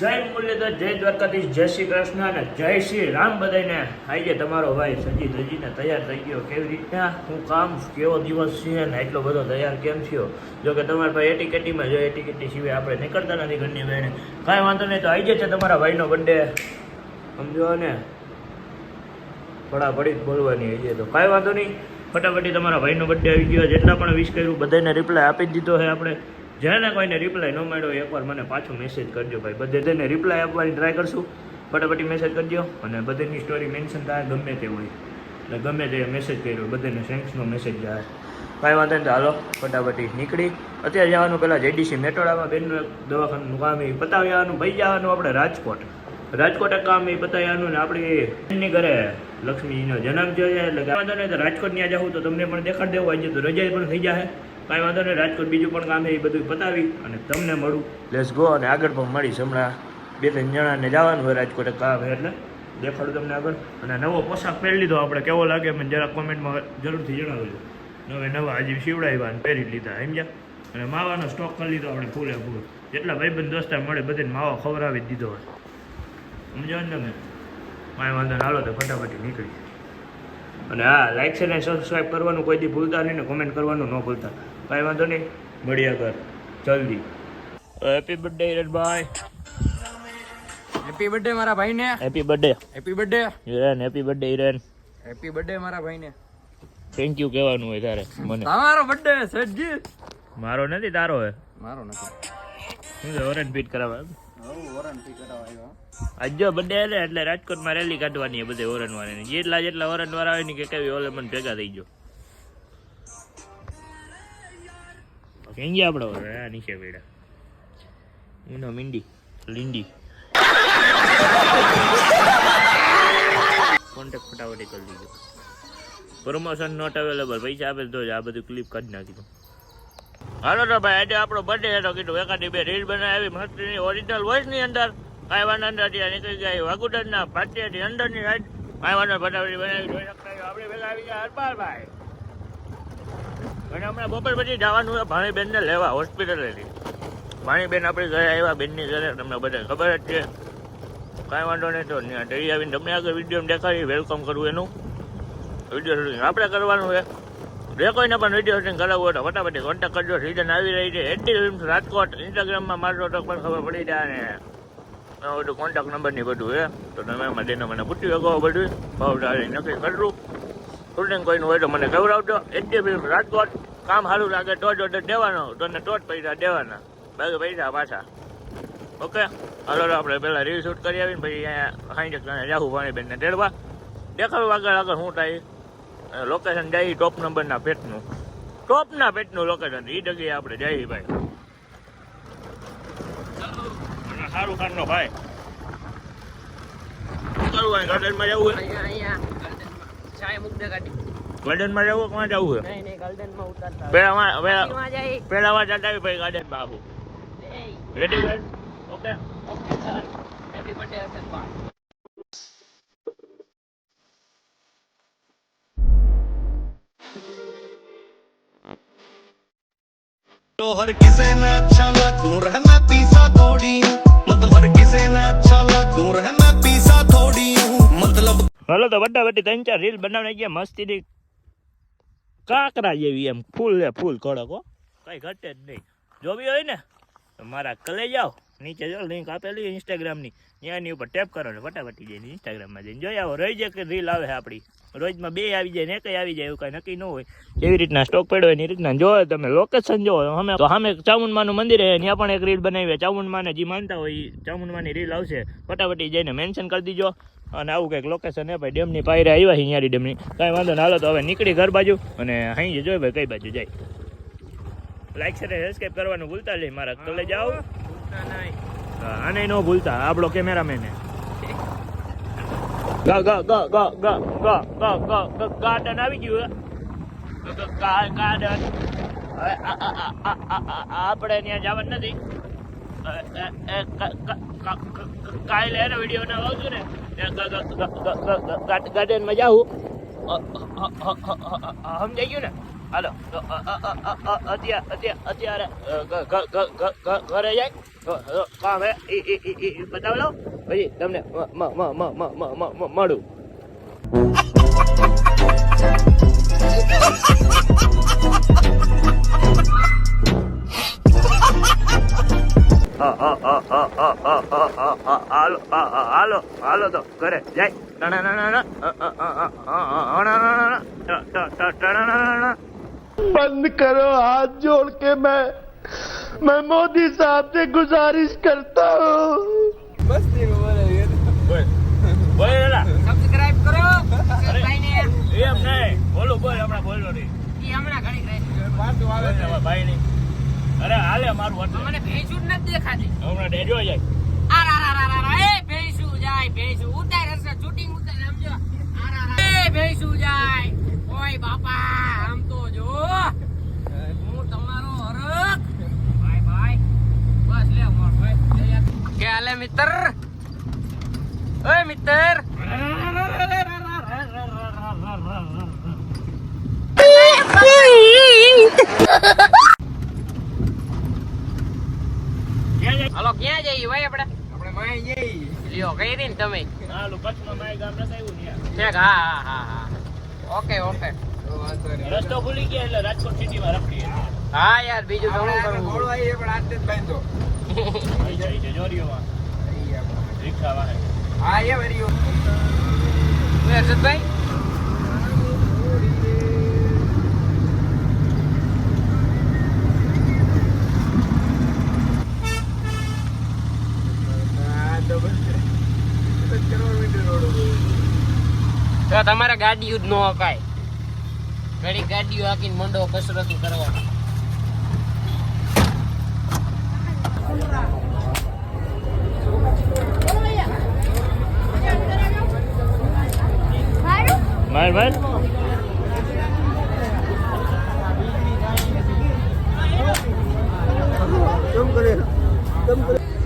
જય મુરલીધર, જય દ્વારકાધીશ, જય શ્રી કૃષ્ણ અને જય શ્રી રામ બધાને આજે તમારો ભાઈ સજી ધજીને તૈયાર થઈ ગયો. કેવી રીતના? હું કામ? કેવો દિવસ છે? ને એટલો બધો તૈયાર કેમ થયો? જો કે તમારા ભાઈ એટીકેટીમાં જો એટીકેટી સિવાય આપણે નીકળતા નથી ઘરની બહેને કાંઈ વાંધો નહીં તો આજે છે તમારા ભાઈનો બર્થડે સમજો ને? પડાપડી જ બોલવાની જાય તો. કાંઈ વાંધો નહીં. ફટાફટી તમારા ભાઈનો બર્થડે આવી ગયો. જેટલા પણ વિશ કર્યું બધાને રિપ્લાય આપી જ દીધો છે આપણે. જેને કોઈને રિપ્લાય ન મળ્યો, એકવાર મને પાછો મેસેજ કરજો ભાઈ. બધે તેને રિપ્લાય આપવાની ટ્રાય કરશું. ફટાફટી મેસેજ કરજો અને બધેની સ્ટોરી મેન્શન થાય, ગમે તે હોય. એટલે ગમે તે મેસેજ કર્યો, બધાને થેન્ક્સનો મેસેજ જાય. કાંઈ વાંધો નહીં હાલો, ફટાફટી નીકળી. અત્યારે જવાનું પહેલાં જેડીસી મેટોડામાં બેનનું એક દવાખાનું કામ એ પતાવી આવવાનું. ભાઈ જવાનું આપણે રાજકોટ. રાજકોટ કામ એ આવવાનું ને આપણી બેનની ઘરે. લક્ષ્મીજીનો જન્મ થયો એટલે વાંધો નહીં, તો રાજકોટની ત્યાં જાઉં તો તમને પણ દેખાડ દેવું. આજે તો રજા પણ થઈ જાય કાંઈ વાંધો નહીં, રાજકોટ બીજું પણ કામ એ બધું પતાવી અને તમને મળું. લેસ ગો અને આગળ પણ મળીશ. હમણાં બે ત્રણ જણાને જવાનું હોય રાજકોટ કામ એટલે દેખાડું તમને આગળ. અને નવો પોશાક પહેરી લીધો. આપણે કેવો લાગે મને જરા કોમેન્ટમાં જરૂરથી જણાવજો. નવે નવા હજી શિવડાવ્યા અને પહેરી લીધા, સમજ્યા? અને માવાનો સ્ટોક કરી લીધો આપણે ફૂલે ફૂલ. જેટલા ભાઈબંધ દોસ્તાર મળે બધાને માવો ખવડાવી દીધો હોય. સમજાવ ને તમે? મારે વાંધો ના હાલો તો ફટાફટી નીકળી અને હા લાઈક છે ને સબસ્ક્રાઈબ કરવાનું કોઈ દી ભૂલતા નહીં ને કોમેન્ટ કરવાનું ન ભૂલતા. કાંઈ વાંધો નહીં. મળ્યા કર. જલ્દી. Happy birthday Hiranbhai happy birthday મારા ભાઈને. Happy birthday happy birthday Hiren happy birthday Hiren happy birthday મારા ભાઈને. થેન્ક યુ કહેવાનું હોય તારે મને. તમારો બર્થડે સજજી મારો નથી તારો હે. મારો નથી. શું છે ઓરેન્જ પીટ કરાવવા હવ વોરંટી કરાવાયો આજ જો બર્થડે એટલે રાજકોટમાં રેલી કાઢવાની છે બધે ઓરણવાળાની જેટલા જેટલા ઓરણવાળા હોય ને કે કેવી ઓલે મને ભેગા થઈ ગયો. કેમ ગયા આપણે હવે? આ નીચે બેડા એનો મીંડી લીંડી. કોન્ટેક્ટ ફટાફટ કરી દીધો પ્રમોશન નોટ અવેલેબલ પૈસા આપે તો જ આ બધું ક્લિપ કાઢી નાખી હાલો તો ભાઈ, આજે આપણો બર્થડે હતો, કીધું એકાદી બે રીલ બનાવી મસ્તીની ઓરિજિનલ વોઇસની અંદર. કાંઈ વાંધો અંદર ત્યાં નીકળી ગયા વાગુડરના પાટિયાથી અંદરની કાંઈ વાંધો ફટાફટ બનાવી, જોઈ શકતા આપણે પહેલા આવી ગયા હરપાલભાઈ. અને હમણાં બપોર પછી જવાનું છે ભાણીબેનને લેવા હોસ્પિટલેથી ભાણીબેન આપણી ઘરે આવ્યા, બેનની ઘરે, તમને બધા ખબર જ છે. કાંઈ વાંધો નહીં તો ત્યાં ડરી આવીને તમને આગળ વીડિયો દેખાડી વેલકમ કરવું એનું. વીડિયો શૂટિંગ આપણે કરવાનું છે. જે કોઈને પણ વીડિયો શૂટિંગ કરાવવું હોય તો ફટાફટ કોન્ટેક્ટ કરજો. સિઝન આવી રહી છે. AT films Rajkot. ઇન્સ્ટાગ્રામમાં મારજો તો પણ ખબર પડી જાય ને. બધું કોન્ટેક્ટ નંબરની બધું છે. તો તમે એમાં દેને મને પૂછી શકો બધું. ભાવ તારી નક્કી કરવું શૂટિંગ કોઈનું હોય તો મને ગૌરવજો બી રાજકોટ કામ સારું લાગે તો જ ઓર્ડર દેવાનો. તો ને તો જ પૈસા દેવાના. બાકી પૈસા પાછા. ઓકે? હાલો આપણે પહેલાં રીલ શૂટ કરી આવીને પછી અહીંયા સાંજે જાહું ભાણીબેનને તેડવા. દેખાડું આગળ આગળ શું થાય. લોકેશન જાય ટોપ નંબરના પેટનું ટોપના પેટનું લોકેશન એ જગ્યાએ આપણે જઈએ ભાઈ. સારું ખાનનો ભાઈ. શું કરવું ગાર્ડનમાં જવું હોય? અહીંયા અહીંયા ચાય મુક દે ગાડી ગાર્ડનમાં જવું હોય ક્યાં જવું હોય નહીં નહીં ગાર્ડન માં ઉતારતા પેલા માં પેલા માં જાય પેલા વાત આવી ભાઈ ગાર્ડનમાં આવું રેડી ભાઈ okay okay sir happy birthday Harshadbhai तो हर किसे न अच्छा लगूं रहना पीसा थोड़ी हूँ मतलब हर किसे न अच्छा लगूं रहना હાલો તો બધા વટી ત્રણ ચાર રીલ બનાવી ગયા, મસ્તીની કાંકરા જેવી એમ. ફૂલ ને ફૂલ કડક હો. કઈ ઘટે જ નહીં. જોવી હોય ને, તો મારા કલે જાઓ. નીચે જો લિંક આપેલી ઇન્સ્ટાગ્રામની ત્યાંની ઉપર ટેપ કરો ને, ફટાફટી જઈને ઇન્સ્ટાગ્રામમાં જઈને જોઈ આવો. રોજ એક રીલ આવે આપણી. રોજમાં બે આવી જાય ને એક આવી જાય, એવું કાંઈ નક્કી ન હોય. કેવી રીતના સ્ટોક પડ્યો એની રીતના. જો તમે લોકેશન જો, અમે તો સામે ચામુંડમાનું મંદિર છે, ત્યાં પણ એક રીલ બનાવી ચામુંડમાને જે માનતા હોય એ ચામુંડમાની રીલ આવશે. ફટાફટી જઈને મેન્શન કરી દીજો. અને આવું કંઈક લોકેશન હે ભાઈ ડેમની પાયરે આવ્યા છે અહીંયાની ડેમની. કાંઈ વાંધો ના હાલો તો હવે નીકળી ઘર બાજુ અને અહીં જ જોઈ ભાઈ કઈ બાજુ જાય. લાઈક છે સબસ્ક્રાઈબ કરવાનું ભૂલતા નહીં મારા. કોલે જાઓ. આને ન ભૂલતા આપણો કેમેરામેન ગાર્ડન આવી ગયું ગાર્ડન. આપણે ત્યાં જવાનું નથી. કાલે એનો વીડિયો ના છું ને ગાર્ડનમાં જાવ સમજાઈ ગયું ને હાલો અત્યારે અત્યારે ઘરે જાય કામ હે બતાવ લો પછી તમને મળું હાલો હાલો તો ઘરે જાય. બંધ કરો હાથ જોડ કે મેં मैं मोदी साहब से गुजारिश करता हूँ એમ. નહીં બોલો બોલ હમણાં બોલો નહીં. એ હમણાં ઘણી આવે. ભાઈ નહીં. અરે હાલે મારું મને ભેંસું નથી દેખાતી. હમણાં ડેડ્યો જાય. જાય ભેંસું ઉતાર હશે શૂટિંગ ઉતાર સમજો? ભેંસું જાય ઓય બાપા આમ તો જો. હું તમારો હરખ. ભાઈ ભાઈ. બસ લે ભાઈ. કે હાલે મિત્ર? ઓય મિત્ર. ક્યાં વીડિયો કરી હતી ને તમે. ઠીક હા હા હા હા ઓકે ઓકે. રસ્તો ભૂલી ગયા એટલે રાજકોટ સિટીમાં રખડી હા યાર બીજું ઘણું કરવું ઘોડો આવી પણ આજ જ બાંધો. જોરીઓમાં હા એ વરીઓ સુધભાઈ તમારે ગાડીઓ જ ન હકાય ઘડી ગાડીઓ હાકીને મંડો કસરત કરવા માર એવું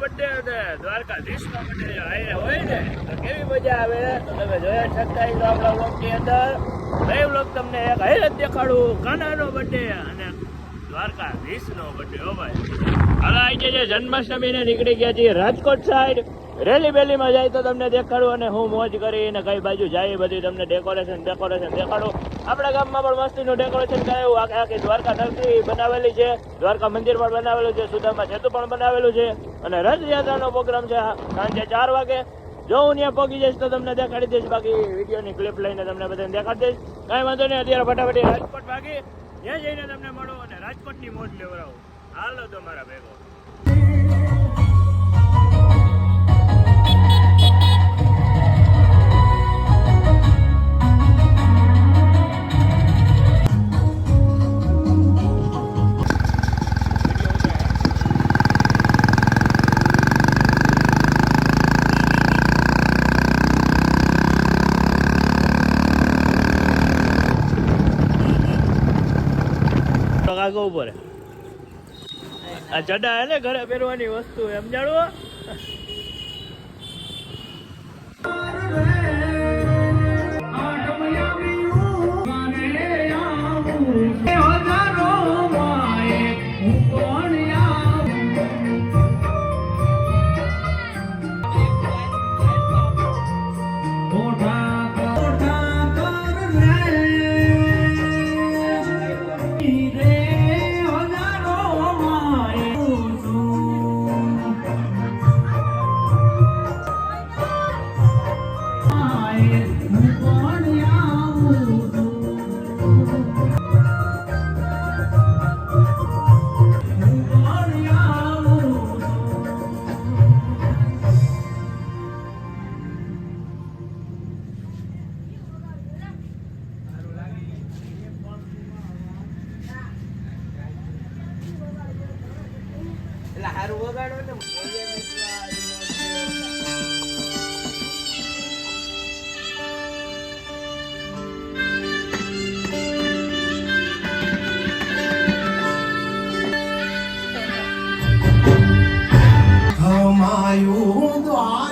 અને દ્વારકાધીશનો birthday જો હોય ને, તો કેવી મજા આવે? તમે જોયા જ શકતા આપણા vlogની અંદર. બે vlog તમને એક જ દેખાડું. કાનાનો birthday અને દ્વારકાધીશનો બર્થડે હો ભાઈ. હાલો, આજે જે જન્માષ્ટમીને નીકળી ગયા છીએ રાજકોટ સાઈડ રેલી બેલીમાં જાય તો તમને દેખાડું અને હું મોજ કરીને કઈ બાજુ જાય બધી તમને ડેકોરેશન ડેકોરેશન દેખાડું. આપણા ગામમાં પણ મસ્તીનું ડેકોરેશન કરાયું આખે આખી દ્વારકા નગરી બનાવેલી છે. દ્વારકા મંદિર પણ બનાવેલું છે, સુદામા સેતુ પણ બનાવેલું છે. અને રથયાત્રાનો પ્રોગ્રામ છે સાંજે ચાર વાગે. જો હું ત્યાં પહોંચી જઈશ તો તમને દેખાડી દઈશ. બાકી વિડીયોની ક્લિપ લઈને તમને બધાને દેખાડી દઈશ. કાંઈ વાંધો નહીં, અત્યારે ફટાફટી રાજકોટ ભાગી. ત્યાં જઈને તમને મળો અને રાજકોટની મોજ લેવડાવું. હાલો તો મારા ભેગો. કાકો ઉપર આ ચડા હે ઘરે પહેરવાની વસ્તુ એમ જાણવો બગાડો ને ખમાયું દ્વાર